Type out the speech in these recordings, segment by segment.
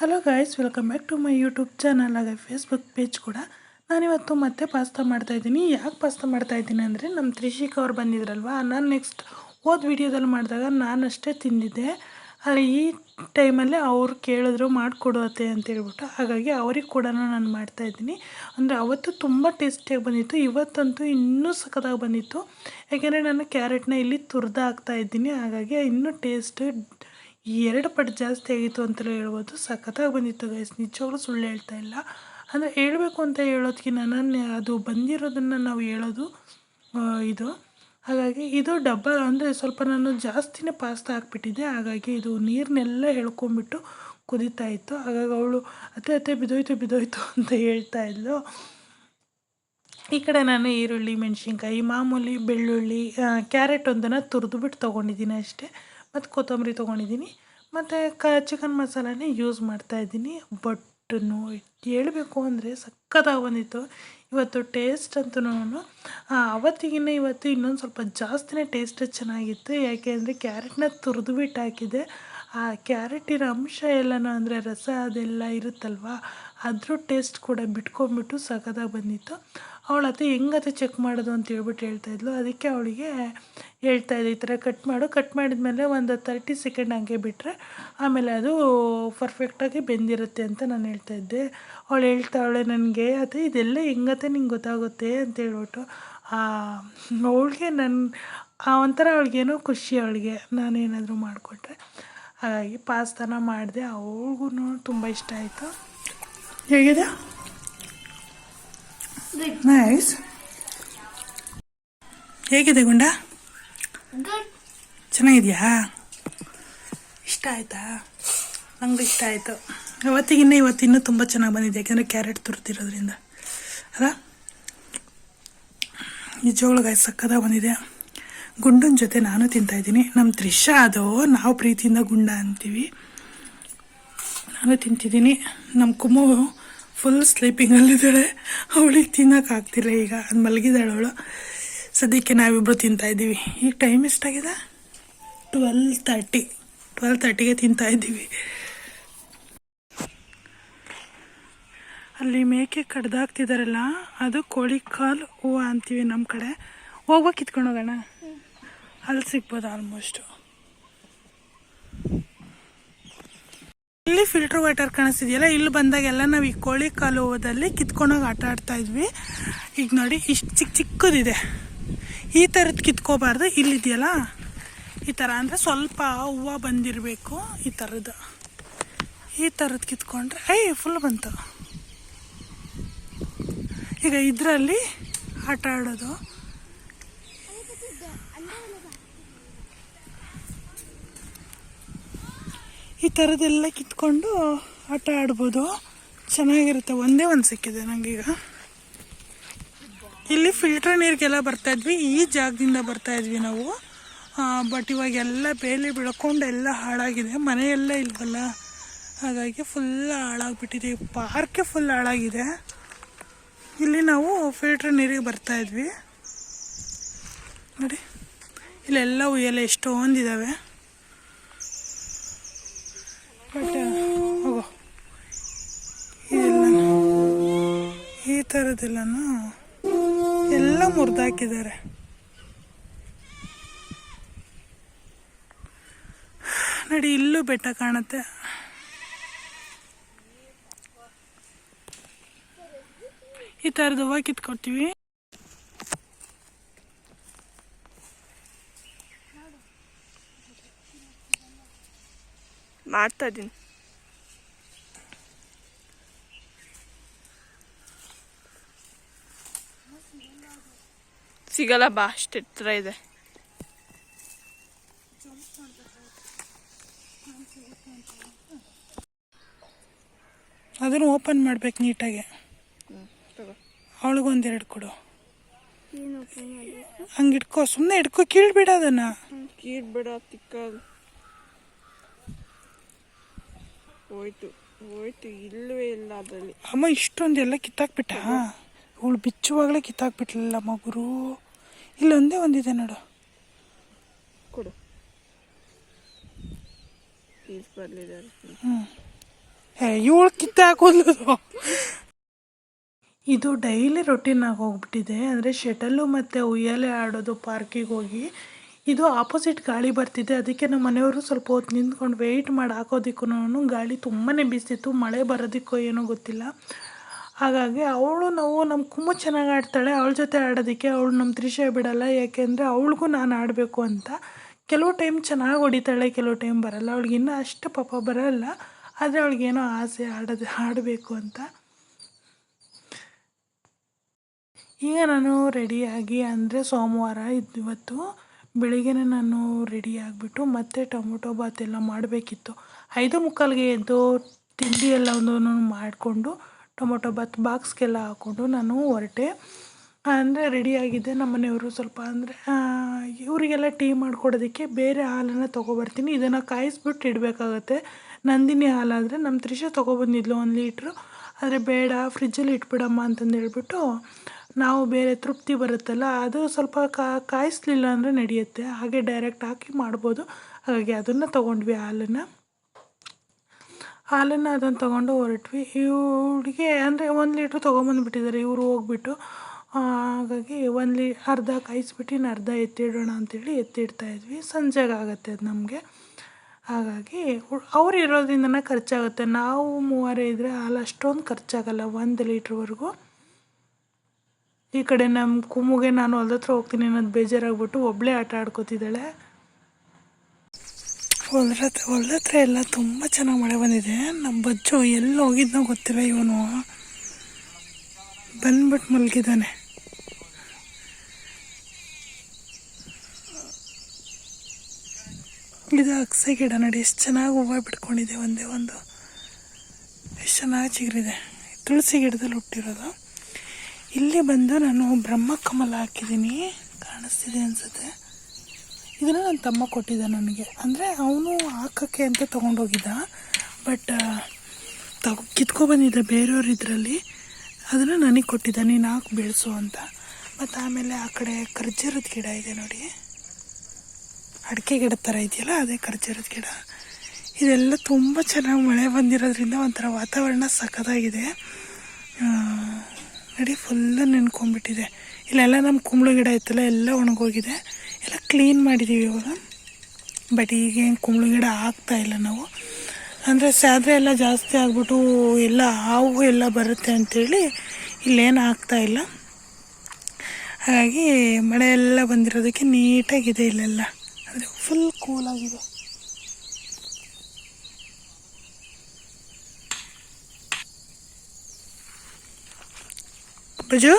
Hello guys welcome back to my YouTube channel ಹಾಗೆ Facebook page ಕೂಡ. ನಾನಿವತ್ತು ಮತ್ತೆ ಪಾಸ್ತಾ ಮಾಡ್ತಾಯಿದ್ದೀನಿ ಯಾಕೆ ಪಾಸ್ತಾ ಮಾಡ್ತಾಯಿದ್ದೀನಿ ಅಂದರೆ ನಮ್ಮ ತ್ರಿಷಿಕ್ ಅವ್ರು ಬಂದಿದ್ರಲ್ವಾ? ನಾನು ನೆಕ್ಸ್ಟ್ ಹೋದ ವಿಡಿಯೋದಲ್ಲಿ ಮಾಡಿದಾಗ ನಾನಷ್ಟೇ ತಿಂದಿದ್ದೆ. ಆದರೆ ಈ ಟೈಮಲ್ಲಿ ಅವ್ರು ಕೇಳಿದ್ರು ಮಾಡಿಕೊಡುತ್ತೆ ಅಂತೇಳ್ಬಿಟ್ಟು ಹಾಗಾಗಿ ಅವ್ರಿಗೆ ಕೂಡ ನಾನು ಮಾಡ್ತಾಯಿದ್ದೀನಿ ಅಂದರೆ ಅವತ್ತು ತುಂಬ ಟೇಸ್ಟಿಯಾಗಿ ಬಂದಿತ್ತು. ಇವತ್ತಂತೂ ಇನ್ನೂ ಸಖತ್ತಾಗಿ ಬಂದಿತ್ತು. ಯಾಕೆಂದರೆ ನಾನು ಕ್ಯಾರೆಟ್ನ ಇಲ್ಲಿ ತುರ್ದು ಹಾಕ್ತಾ ಇದ್ದೀನಿ. ಹಾಗಾಗಿ ಇನ್ನೂ ಟೇಸ್ಟ್ ಎರಡು ಪಟ್ಟು ಜಾಸ್ತಿ ಆಗಿತ್ತು ಅಂತಲೇ ಹೇಳ್ಬೋದು. ಸಖತ್ತಾಗಿ ಬಂದಿತ್ತು ಗೈಸ್ ನಿಜವಾಗ್ಲೂ ಸುಳ್ಳು ಹೇಳ್ತಾ ಇಲ್ಲ. ಅಂದರೆ ಹೇಳಬೇಕು ಅಂತ ಹೇಳೋದಕ್ಕೆ ನಾನು ಅದು ಬಂದಿರೋದನ್ನು ನಾವು ಹೇಳೋದು ಇದು. ಹಾಗಾಗಿ ಇದು ಡಬ್ಬಲ್ ಅಂದರೆ ಸ್ವಲ್ಪ ನಾನು ಜಾಸ್ತಿನೇ ಪಾಸ್ತಾ ಹಾಕ್ಬಿಟ್ಟಿದ್ದೆ. ಹಾಗಾಗಿ ಇದು ನೀರನ್ನೆಲ್ಲ ಹೇಳ್ಕೊಂಬಿಟ್ಟು ಕುದೀತಾ ಇತ್ತು. ಹಾಗಾಗಿ ಅವಳು ಅತ್ತೆ ಅತ್ತೆ ಬಿದೋಯ್ತು ಬಿದೋಯ್ತು ಅಂತ ಹೇಳ್ತಾ ಇದ್ಲು. ಈ ಕಡೆ ನಾನು ಈರುಳ್ಳಿ, ಮೆಣಸಿನ್ಕಾಯಿ, ಮಾಮೂಲಿ ಬೆಳ್ಳುಳ್ಳಿ ಕ್ಯಾರೆಟ್ ಒಂದನ್ನು ತುರಿದುಬಿಟ್ಟು ತೊಗೊಂಡಿದ್ದೀನಿ ಅಷ್ಟೇ. ಮತ್ತು ಕೊತ್ತಂಬರಿ ತೊಗೊಂಡಿದ್ದೀನಿ ಮತ್ತು ಕ ಚಿಕನ್ ಮಸಾಲಾನೇ ಯೂಸ್ ಮಾಡ್ತಾಯಿದ್ದೀನಿ ಬಟ್ ನೋ ಹೇಳಬೇಕು ಅಂದರೆ ಸಖತ್ತಾಗಿ ಬಂದಿತ್ತು. ಇವತ್ತು ಟೇಸ್ಟ್ ಅಂತೂ ಅವತ್ತಿಗಿನ್ನ ಇವತ್ತು ಇನ್ನೊಂದು ಸ್ವಲ್ಪ ಜಾಸ್ತಿನೇ ಟೇಸ್ಟ್ ಚೆನ್ನಾಗಿತ್ತು. ಯಾಕೆ ಅಂದರೆ ಕ್ಯಾರೆಟ್ನ ತುರಿದುಬಿಟ್ಟು ಹಾಕಿದೆ ಆ ಕ್ಯಾರೆಟಿನ ಅಂಶ ಎಲ್ಲನೂ ಅಂದರೆ ರಸ ಅದೆಲ್ಲ ಇರುತ್ತಲ್ವ, ಅದ್ರ ಟೇಸ್ಟ್ ಕೂಡ ಬಿಟ್ಕೊಂಡ್ಬಿಟ್ಟು ಸಖತ್ತಾಗಿ ಬಂದಿತ್ತು. ಅವಳ ಹತ್ರ ಹೆಂಗತ್ತೆ ಚೆಕ್ ಮಾಡೋದು ಅಂತ ಹೇಳ್ಬಿಟ್ಟು ಹೇಳ್ತಾಯಿದ್ಲು ಅದಕ್ಕೆ ಅವಳಿಗೆ ಹೇಳ್ತಾಯಿದ್ದೆ ಈ ಥರ ಕಟ್ ಮಾಡು. ಕಟ್ ಮಾಡಿದ್ಮೇಲೆ ಒಂದು ತರ್ಟಿ ಸೆಕೆಂಡ್ ಹಂಗೆ ಬಿಟ್ಟರೆ ಆಮೇಲೆ ಅದು ಪರ್ಫೆಕ್ಟಾಗಿ ಬೆಂದಿರುತ್ತೆ ಅಂತ ನಾನು ಹೇಳ್ತಾ ಇದ್ದೆ. ಅವಳು ಹೇಳ್ತಾವಳೆ ನನಗೆ, ಅದೇ ಇದೆಲ್ಲ ಹೆಂಗತ್ತೆ ನಿಂಗೆ ಗೊತ್ತಾಗುತ್ತೆ? ಅಂತ ಹೇಳ್ಬಿಟ್ಟು ಅವಳಿಗೆ ನನ್ನ ಒಂಥರ ಅವಳಿಗೇನೋ ಖುಷಿ ಅವಳಿಗೆ. ನಾನೇನಾದರೂ ಮಾಡಿಕೊಟ್ರೆ ಹಾಗಾಗಿ ಪಾಸ್ತಾನ ಮಾಡಿದೆ. ಅವಳಿಗೂ ತುಂಬ ಇಷ್ಟ ಆಯಿತು. ಹೇಗಿದೆ? ನೈಸ್ ಹೇಗಿದೆ ಗುಂಡ? ಚೆನ್ನಾಗಿದೆಯಾ? ಇಷ್ಟ ಆಯ್ತಾ? ನಂಗೆ ಇಷ್ಟ ಆಯಿತು. ಅವತ್ತಿಗಿನ್ನ ಇವತ್ತಿನ್ನೂ ತುಂಬ ಚೆನ್ನಾಗಿ ಬಂದಿದೆ, ಯಾಕೆಂದರೆ ಕ್ಯಾರೆಟ್ ತುರ್ತಿರೋದ್ರಿಂದ ಅಲ್ಲ? ನಿಜವಾಗ್ಲೂ ಗಾಯ ಸಕ್ಕದಾಗ ಬಂದಿದೆ. ಗುಂಡನ ಜೊತೆ ನಾನು ತಿಂತಾಯಿದ್ದೀನಿ ನಮ್ಮ ತ್ರಿಷಾ ಅದು, ನಾವು ಪ್ರೀತಿಯಿಂದ ಗುಂಡ ಅಂತೀವಿ. ನಾನು ತಿಂತಿದ್ದೀನಿ. ನಮ್ಮ ಕುಮ್ಮು ಫುಲ್ ಸ್ಲೀಪಿಂಗಲ್ಲಿದ್ದಾಳೆ ಅವಳಿಗೆ ತಿನ್ನೋಕ್ಕಾಗ್ತಿಲ್ಲ ಈಗ. ಅದು ಮಲಗಿದ್ದಾಳೆ ಅವಳು. ಸದ್ಯಕ್ಕೆ ನಾವಿಬ್ಬರು ತಿಂತಾಯಿದ್ದೀವಿ ಈಗ ಟೈಮ್ ಎಷ್ಟಾಗಿದೆ ಟ್ವೆಲ್ ತರ್ಟಿ ಟ್ವೆಲ್ ತರ್ಟಿಗೆ ತಿಂತಾ ಇದ್ದೀವಿ. ಅಲ್ಲಿ ಮೇಕೆ ಕಡ್ದಾಕ್ತಿದಾರಲ್ಲ ಅದು ಕೋಳಿ ಕಾಲು ಹೂವು ಅಂತೀವಿ ನಮ್ಮ ಕಡೆ. ಹೋಗ್ಬೇಕು ಕಿತ್ಕೊಂಡು ಹೋಗೋಣ. ಅಲ್ಲಿ ಸಿಗ್ಬೋದು ಆಲ್ಮೋಸ್ಟು ಇಲ್ಲಿ ಫಿಲ್ಟರ್ ವಾಟರ್ ಕಾಣಿಸ್ತಿದೆಯಲ್ಲ? ಇಲ್ಲಿ ಬಂದಾಗೆಲ್ಲ ನಾವು ಈ ಕೋಳಿ ಕಾಲು ಕಿತ್ಕೊಂಡೋಗಿ ಆಟ ಆಡ್ತಾ ಇದ್ವಿ. ಈಗ ನೋಡಿ, ಇಷ್ಟು ಚಿಕ್ಕ ಚಿಕ್ಕದಿದೆ. ಈ ಥರದ್ದು ಕಿತ್ಕೋಬಾರ್ದು. ಇಲ್ಲಿದೆಯಲ್ಲ ಈ ಥರ ಅಂದರೆ ಸ್ವಲ್ಪ ಹೂವು ಬಂದಿರಬೇಕು. ಈ ಥರದ್ದು ಈ ಥರದ್ದು ಕಿತ್ಕೊಂಡ್ರೆ ಐ ಫುಲ್ ಬಂತು. ಈಗ ಇದರಲ್ಲಿ ಆಟ ಆಡೋದು. ಈ ಥರದ್ದೆಲ್ಲ ಕಿತ್ಕೊಂಡು ಆಟ ಆಡ್ಬೋದು. ಚೆನ್ನಾಗಿರುತ್ತೆ. ಒಂದೇ ಒಂದು ಸಿಕ್ಕಿದೆ ನನಗೀಗ ಇಲ್ಲಿ ಫಿಲ್ಟರ್ ನೀರಿಗೆಲ್ಲ ಬರ್ತಾ ಇದ್ವಿ. ಈ ಜಾಗದಿಂದ ಬರ್ತಾ ಇದ್ವಿ ನಾವು. ಬಟ್ ಇವಾಗೆಲ್ಲ ಬೇಲಿ ಬೆಳ್ಕೊಂಡು ಎಲ್ಲ ಹಾಳಾಗಿದೆ. ಮನೆಯೆಲ್ಲ ಇಲ್ವಲ್ಲ? ಹಾಗಾಗಿ ಫುಲ್ ಹಾಳಾಗ್ಬಿಟ್ಟಿದೆ. ಪಾರ್ಕೆ ಫುಲ್ ಹಾಳಾಗಿದೆ. ಇಲ್ಲಿ ನಾವು ಫಿಲ್ಟರ್ ನೀರಿಗೆ ಬರ್ತಾಯಿದ್ವಿ ನೋಡಿ. ಇಲ್ಲೆಲ್ಲ ಉಯ್ಯಲ್ಲ. ಎಷ್ಟೊಂದಿದ್ದಾವೆ ಬಟ್ ಹೋಗೋ. ಇದೆಲ್ಲ ಈ ಥರದ್ದೆಲ್ಲನೂ ಎಲ್ಲ ಮುರಿದಾಕಿದ್ದಾರೆ. ನಡಿ, ಇಲ್ಲೂ ಬೆಟ್ಟ ಕಾಣುತ್ತೆ. ಈ ಥರದ ಹೂವು ಕಿತ್ಕೊಡ್ತೀವಿ. ಮಾಡ್ತಾ ಇದ್ದೀನಿ ಸಿಗಲ್ಲ ಬಾ ಅಷ್ಟು ಎತ್ತರ ಇದೆ. ಅದನ್ನು ಓಪನ್ ಮಾಡ್ಬೇಕು ನೀಟಾಗಿ. ಅವಳಿಗೊಂದೆರಡು ಕೊಡು. ಹಂಗೆ ಇಟ್ಕೋ ಸುಮ್ಮನೆ ಇಟ್ಕೋ ಕೀಳ್ಬಿಡ ಅದನ್ನ. ಕೀಳ್ಬಿಡ ತಿಕ್ಕದು ಹೋಯ್ತು ಹೋಯ್ತು ಇಲ್ಲವೇ ಇಲ್ಲ ಅದರಲ್ಲಿ. ಅಮ್ಮ ಇಷ್ಟೊಂದೆಲ್ಲ ಕಿತ್ತಾಕ್ಬಿಟ್ಟ? ಅವಳು ಬಿಚ್ಚುವಾಗಲೇ ಕಿತ್ತಾಕ್ಬಿಟ್ಲಿಲ್ಲ ಮಗುರು? ಇಲ್ಲೊಂದೇ ಒಂದಿದೆ ನೋಡು. ಕೊಡು. ಪೀಸ್ ಬರಲಿದ್ದಾರೆ ಹ್ಞೂ ಹೇ ಇವಳು ಕಿತ್ತಾಕೋದು ಇದು ಡೈಲಿ ರೊಟೀನ್ ಆಗಿ ಹೋಗ್ಬಿಟ್ಟಿದೆ. ಅಂದರೆ ಶಟಲ್ಲು ಮತ್ತು ಉಯ್ಯಾಲೆ ಆಡೋದು ಪಾರ್ಕಿಗೆ ಹೋಗಿ ಇದು ಆಪೋಸಿಟ್ ಗಾಳಿ ಬರ್ತಿದೆ. ಅದಕ್ಕೆ ನಮ್ಮ ಮನೆಯವರು ಸ್ವಲ್ಪ ಹೊತ್ತು ನಿಂತ್ಕೊಂಡು ವೆಯ್ಟ್ ಮಾಡಿ ಹಾಕೋದಕ್ಕೂ ಗಾಳಿ ತುಂಬಾ ಬೀಸ್ತಿತ್ತು. ಮಳೆ ಬರೋದಕ್ಕೋ ಏನೋ ಗೊತ್ತಿಲ್ಲ. ಹಾಗಾಗಿ ಅವಳು ನಾವು ನಮ್ಮ ಕುಮ್ಮು ಚೆನ್ನಾಗಿ ಆಡ್ತಾಳೆ. ಅವಳ ಜೊತೆ ಆಡೋದಕ್ಕೆ ಅವಳು ನಮ್ಮ ತ್ರಿಷೆ ಬಿಡಲ್ಲ. ಯಾಕೆಂದರೆ ಅವಳಿಗೂ ನಾನು ಆಡಬೇಕು ಅಂತ. ಕೆಲವು ಟೈಮ್ ಚೆನ್ನಾಗಿ ಹೊಡಿತಾಳೆ, ಕೆಲವು ಟೈಮ್ ಬರಲ್ಲ. ಅವಳಿಗೆ ಇನ್ನೂ ಅಷ್ಟು ಪಾಪ ಬರಲ್ಲ. ಆದರೆ ಅವಳಿಗೇನೋ ಆಸೆ ಆಡೋದು, ಆಡಬೇಕು ಅಂತ. ಈಗ ನಾನು ರೆಡಿಯಾಗಿ ಅಂದರೆ ಸೋಮವಾರ ಇವತ್ತು ಬೆಳಿಗ್ಗೆನೇ ನಾನು ರೆಡಿ ಆಗಿಬಿಟ್ಟು ಮತ್ತೆ ಟೊಮೊಟೊ ಬಾತ್ ಎಲ್ಲ ಮಾಡಬೇಕಿತ್ತು. ಐದು ಮುಕ್ಕಾಲಿಗೆ ಎದ್ದು ತಿಂಡಿ ಎಲ್ಲವನ್ನು ಮಾಡಿಕೊಂಡು ಟೊಮೊಟೊ ಬಾತ್ ಬಾಕ್ಸ್ಗೆಲ್ಲ ಹಾಕ್ಕೊಂಡು ನಾನು ಹೊರಟೆ. ಅಂದರೆ ರೆಡಿಯಾಗಿದ್ದೆ ನಮ್ಮ ಮನೆಯವರು ಸ್ವಲ್ಪ ಅಂದರೆ ಇವರಿಗೆಲ್ಲ ಟೀ ಮಾಡಿಕೊಡೋದಕ್ಕೆ ಬೇರೆ ಹಾಲನ್ನು ತೊಗೊಬರ್ತೀನಿ. ಇದನ್ನು ಕಾಯಿಸ್ಬಿಟ್ಟು ಇಡಬೇಕಾಗತ್ತೆ. ನಂದಿನಿ ಹಾಲಾದರೆ ನಮ್ಮ ತ್ರಿಷ ತೊಗೊಬಂದಿದ್ಲು ಒಂದು ಲೀಟ್ರು. ಆದರೆ ಬೇಡ ಫ್ರಿಜ್ಜಲ್ಲಿ ಇಟ್ಬಿಡಮ್ಮ ಅಂತಂದು ಹೇಳ್ಬಿಟ್ಟು ನಾವು ಬೇರೆ ತೃಪ್ತಿ ಬರುತ್ತಲ್ಲ, ಅದು ಸ್ವಲ್ಪ ಕಾಯಿಸ್ಲಿಲ್ಲ ಅಂದರೆ ನಡೆಯುತ್ತೆ. ಹಾಗೆ ಡೈರೆಕ್ಟ್ ಹಾಕಿ ಮಾಡ್ಬೋದು. ಹಾಗಾಗಿ ಅದನ್ನು ತೊಗೊಂಡ್ವಿ ಹಾಲನ್ನು. ಹಾಲನ್ನು ಅದನ್ನು ತೊಗೊಂಡು ಹೊರಟ್ವಿ. ಇವಳಿಗೆ ಅಂದರೆ ಒಂದು ಲೀಟ್ರ್ ತೊಗೊಂಬಂದುಬಿಟ್ಟಿದ್ದಾರೆ, ಇವರು ಹೋಗ್ಬಿಟ್ಟು. ಹಾಗಾಗಿ ಒಂದು ಲೀ, ಅರ್ಧ ಕಾಯಿಸ್ಬಿಟ್ಟು ಇನ್ನು ಅರ್ಧ ಎತ್ತಿಡೋಣ ಅಂತೇಳಿ ಎತ್ತಿಡ್ತಾ ಇದ್ವಿ. ಸಂಜೆಗೆ ಆಗುತ್ತೆ ಅದು ನಮಗೆ. ಹಾಗಾಗಿ ಅವ್ರು ಇರೋದ್ರಿಂದನೇ ಖರ್ಚಾಗುತ್ತೆ. ನಾವು ಮೂವರೇ ಇದ್ದರೆ ಹಾಲು ಅಷ್ಟೊಂದು ಖರ್ಚಾಗಲ್ಲ, ಒಂದು ಲೀಟ್ರ್ವರೆಗೂ ಈ ಕಡೆ ನಮ್ಮ ಕುಮ್ಮುಗೆ ನಾನು ಹೊಲ್ದ ಹತ್ರ ಹೋಗ್ತೀನಿ ಅನ್ನೋದು ಬೇಜಾರಾಗ್ಬಿಟ್ಟು ಒಬ್ಬಳೇ ಆಟ ಆಡ್ಕೋತಿದ್ದಾಳೆ. ಹೊಲ್ದ ಹತ್ರ ಹೊಲ್ದ ಹತ್ರ ಎಲ್ಲ ತುಂಬ ಚೆನ್ನಾಗಿ ಮಳೆ ಬಂದಿದೆ. ನಮ್ಮ ಬಜ್ಜು ಎಲ್ಲಿ ಹೋಗಿದ್ನೋ ಗೊತ್ತಿಲ್ಲ ಇವನು. ಬಂದ್ಬಿಟ್ಟು ಮಲಗಿದ್ದಾನೆ ಇದು ಅಕ್ಸೆ ಗಿಡ ನೋಡಿ, ಎಷ್ಟು ಚೆನ್ನಾಗಿ ಹೂವು ಬಿಟ್ಕೊಂಡಿದೆ ಒಂದೇ ಒಂದು. ಎಷ್ಟು ಚೆನ್ನಾಗಿ ಚಿಗರಿದೆ. ತುಳಸಿ ಗಿಡದಲ್ಲಿ ಹುಟ್ಟಿರೋದು. ಇಲ್ಲಿ ಬಂದು ನಾನು ಬ್ರಹ್ಮ ಕಮಲ ಹಾಕಿದ್ದೀನಿ. ಕಾಣಿಸ್ತಿದೆ ಅನಿಸುತ್ತೆ. ಇದನ್ನು ನನ್ನ ತಮ್ಮ ಕೊಟ್ಟಿದ್ದ ನನಗೆ. ಅಂದರೆ ಅವನು ಹಾಕೋಕ್ಕೆ ಅಂತ ತೊಗೊಂಡೋಗಿದ್ದ. ಬಟ್ ತಗೊ ಕಿತ್ಕೊಬಂದಿದ್ದ ಬೇರೆಯವ್ರ ಇದರಲ್ಲಿ. ಅದನ್ನು ನನಗೆ ಕೊಟ್ಟಿದ್ದ. ನೀನು ಹಾಕಿ, ಬೆಳೆಸು ಅಂತ. ಮತ್ತು ಆಮೇಲೆ ಆ ಕಡೆ ಖರ್ಜೂರದ ಗಿಡ ಇದೆ ನೋಡಿ. ಅಡಿಕೆ ಗಿಡ ಥರ ಇದೆಯಲ್ಲ, ಅದೇ ಖರ್ಜೂರದ ಗಿಡ. ಇದೆಲ್ಲ ತುಂಬ ಚೆನ್ನಾಗಿ ಮಳೆ ಬಂದಿರೋದ್ರಿಂದ ಒಂಥರ ವಾತಾವರಣ ಸಖತ್ತಾಗಿದೆ. ನೋಡಿ ಫುಲ್ಲು ನೆನ್ಕೊಂಡ್ಬಿಟ್ಟಿದೆ. ಇಲ್ಲೆಲ್ಲ ನಮ್ಮ ಕುಂಬಳ ಗಿಡ ಇತ್ತಲ್ಲ, ಎಲ್ಲ ಒಣಗೋಗಿದೆ. ಎಲ್ಲ ಕ್ಲೀನ್ ಮಾಡಿದ್ದೀವಿ ಇವಾಗ. ಬಟ್ ಈಗೇನು ಕುಂಬಳ ಗಿಡ ಆಗ್ತಾ ಇಲ್ಲ ನಾವು. ಅಂದರೆ ಸ್ಯಾದ್ರೆ ಎಲ್ಲ ಜಾಸ್ತಿ ಆಗ್ಬಿಟ್ಟು ಎಲ್ಲ ಹಾವು ಎಲ್ಲ ಬರುತ್ತೆ ಅಂತೇಳಿ ಇಲ್ಲೇನು ಇಲ್ಲ. ಹಾಗಾಗಿ ಮಳೆ ಎಲ್ಲ ಬಂದಿರೋದಕ್ಕೆ ನೀಟಾಗಿದೆ ಇಲ್ಲೆಲ್ಲ. ಅಂದರೆ ಫುಲ್ ಕೂಲಾಗಿದೆ ಬಜು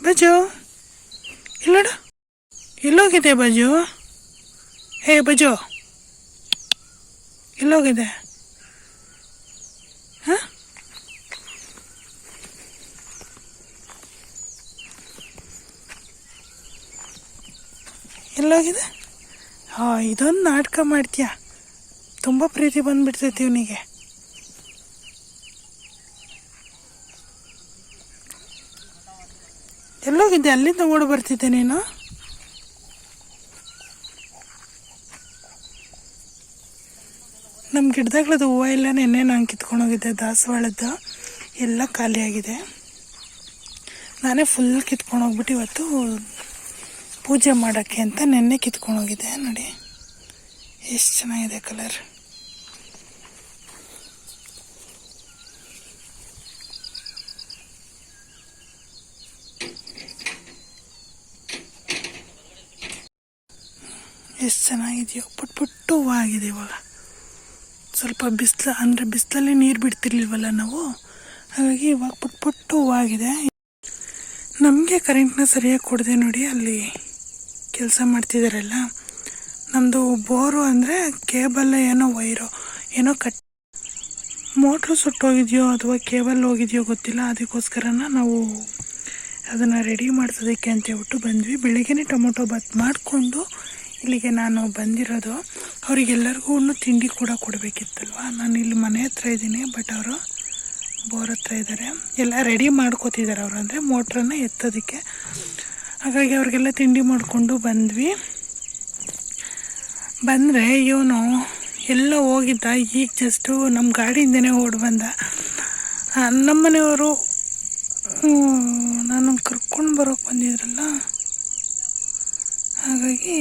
ಬಜು ಇಲ್ಲೋಡು ಎಲ್ಲೋಗಿದೆ ಬಜು ಹೇ ಬಜು ಎಲ್ಲೋಗಿದೆ ಹಾಂ ಎಲ್ಲೋಗಿದೆ ಹಾಂ ಇದೊಂದು ನಾಟಕ ಮಾಡ್ತೀಯ ತುಂಬ ಪ್ರೀತಿ ಬಂದ್ಬಿಡ್ತೈತಿ ಇವನಿಗೆ ಎಲ್ಲೋಗಿದ್ದೆ ಅಲ್ಲಿಂದ ಓಡಿ ಬರ್ತಿದ್ದೆ ನೀನು? ನಮ್ಮ ಗಿಡದಾಗ್ಳದ್ದು ಹೂವು ಎಲ್ಲ ನೆನ್ನೆ ನಾನು ಕಿತ್ಕೊಂಡೋಗಿದ್ದೆ? ದಾಸವಾಳದ್ದು ಎಲ್ಲ ಖಾಲಿಯಾಗಿದೆ. ನಾನೇ ಫುಲ್ ಕಿತ್ಕೊಂಡೋಗ್ಬಿಟ್ಟು ಇವತ್ತು ಪೂಜೆ ಮಾಡೋಕ್ಕೆ ಅಂತ ನೆನ್ನೆ ಕಿತ್ಕೊಂಡೋಗಿದ್ದೆ ನೋಡಿ. ಎಷ್ಟು ಚೆನ್ನಾಗಿದೆ ಕಲರ್ ಎಷ್ಟು ಚೆನ್ನಾಗಿದೆಯೋ. ಪುಟ್ ಪುಟ್ಟು ಹೂವು ಆಗಿದೆ ಇವಾಗ. ಸ್ವಲ್ಪ ಬಿಸಿಲು, ಅಂದರೆ ಬಿಸಿಲಲ್ಲಿ ನೀರು ಬಿಡ್ತಿರ್ಲಿಲ್ವಲ್ಲ ನಾವು? ಹಾಗಾಗಿ ಇವಾಗ ಪುಟ್ ಪುಟ್ಟು ಹೂವಾಗಿದೆ ನಮಗೆ ಕರೆಂಟ್ನ ಸರಿಯಾಗಿ ಕೊಡದೆ ನೋಡಿ, ಅಲ್ಲಿ ಕೆಲಸ ಮಾಡ್ತಿದ್ದಾರಲ್ಲ ನಮ್ಮದು ಬೋರು ಅಂದರೆ ಕೇಬಲ್ ಏನೋ ವೈರು, ಏನೋ ಕಟ್ ಮೋಟ್ರು ಸುಟ್ಟೋಗಿದೆಯೋ ಅಥವಾ ಕೇಬಲ್ ಹೋಗಿದೆಯೋ ಗೊತ್ತಿಲ್ಲ. ಅದಕ್ಕೋಸ್ಕರನ ನಾವು ಅದನ್ನು ರೆಡಿ ಮಾಡ್ಸೋದಕ್ಕೆ ಅಂತ ಹೇಳ್ಬಿಟ್ಟು ಬಂದ್ವಿ. ಬೆಳಿಗ್ಗೆನೇ ಟೊಮೊಟೊ ಬಾತ್ ಮಾಡಿಕೊಂಡು ಇಲ್ಲಿಗೆ ನಾನು ಬಂದಿರೋದು, ಅವರಿಗೆಲ್ಲರಿಗೂ ತಿಂಡಿ ಕೂಡ ಕೊಡಬೇಕಿತ್ತಲ್ವ? ನಾನು ಇಲ್ಲಿ ಮನೆ ಹತ್ರ ಇದ್ದೀನಿ ಬಟ್ ಅವರು ಬೋರ್ ಹತ್ರ ಇದ್ದಾರೆ. ಎಲ್ಲ ರೆಡಿ ಮಾಡ್ಕೋತಿದ್ದಾರೆ ಅವರು, ಅಂದರೆ ಮೋಟ್ರನ್ನ ಎತ್ತೋದಕ್ಕೆ. ಹಾಗಾಗಿ ಅವ್ರಿಗೆಲ್ಲ ತಿಂಡಿ ಮಾಡಿಕೊಂಡು ಬಂದ್ವಿ. ಬಂದರೆ ಇವನು ಎಲ್ಲ ಹೋಗಿದ್ದ, ಈಗ ಜಸ್ಟು ನಮ್ಮ ಗಾಡಿಯಿಂದನೇ ಓಡಿ ಬಂದ. ನಮ್ಮ ನಮ್ಮನೆಯವರು ನಾನು ಕರ್ಕೊಂಡು ಬರೋಕ್ಕೆ ಬಂದಿದ್ರಲ್ಲ? ಹಾಗಾಗಿ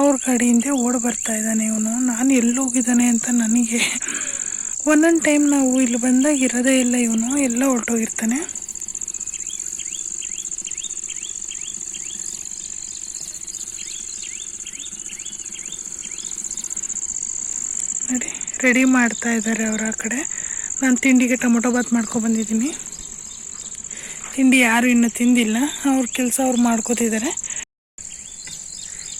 ಅವ್ರ ಗಾಡಿಯಿಂದ ಓಡಿ ಬರ್ತಾ ಇದ್ದಾನೆ ಇವನು. ನಾನು ಎಲ್ಲಿ ಹೋಗಿದ್ದಾನೆ ಅಂತ ನನಗೆ. ಒಂದೊಂದು ಟೈಮ್ ನಾವು ಇಲ್ಲಿ ಬಂದಾಗ ಇರೋದೇ ಇಲ್ಲ ಇವನು. ಎಲ್ಲ ಹೊರಟೋಗಿರ್ತಾನೆ. ನೋಡಿ ರೆಡಿ ಮಾಡ್ತಾ ಇದ್ದಾರೆ ಅವರ ಆ ಕಡೆ. ನಾನು ತಿಂಡಿಗೆ ಟೊಮೊಟೊ ಬಾತ್ ಮಾಡ್ಕೊಬಂದಿದ್ದೀನಿ ತಿಂಡಿ ಯಾರು ಇನ್ನೂ ತಿಂದಿಲ್ಲ. ಅವ್ರ ಕೆಲಸ ಅವ್ರು ಮಾಡ್ಕೋತಿದ್ದಾರೆ.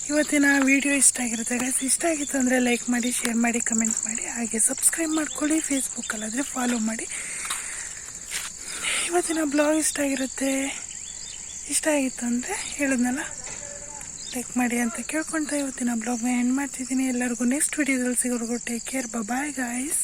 ಇವತ್ತಿನ ವಿಡಿಯೋ ಇಷ್ಟ ಆಗಿರುತ್ತೆ ಗೈಸ್ ಇಷ್ಟ ಆಗಿತ್ತು ಅಂದರೆ ಲೈಕ್ ಮಾಡಿ ಶೇರ್ ಮಾಡಿ ಕಮೆಂಟ್ ಮಾಡಿ, ಹಾಗೆ ಸಬ್ಸ್ಕ್ರೈಬ್ ಮಾಡ್ಕೊಳ್ಳಿ ಫೇಸ್ಬುಕ್ಕಲ್ಲಾದರೆ ಫಾಲೋ ಮಾಡಿ. ಇವತ್ತಿನ ಬ್ಲಾಗ್ ಇಷ್ಟ ಆಗಿರುತ್ತೆ, ಇಷ್ಟ ಆಗಿತ್ತು ಅಂದರೆ ಹೇಳಿದ್ನಲ್ಲ ಲೈಕ್ ಮಾಡಿ ಅಂತ ಕೇಳ್ಕೊತಾ ಇವತ್ತಿನ ಬ್ಲಾಗ್ನ ಎಂಡ್ ಮಾಡ್ತಿದ್ದೀನಿ. ಎಲ್ಲರಿಗೂ ನೆಕ್ಸ್ಟ್ ವಿಡಿಯೋದಲ್ಲಿ ಸಿಗೋರ್ಗು ಟೇಕ್ ಕೇರ್ ಬಾಯ್ ಗಾಯ್ಸ್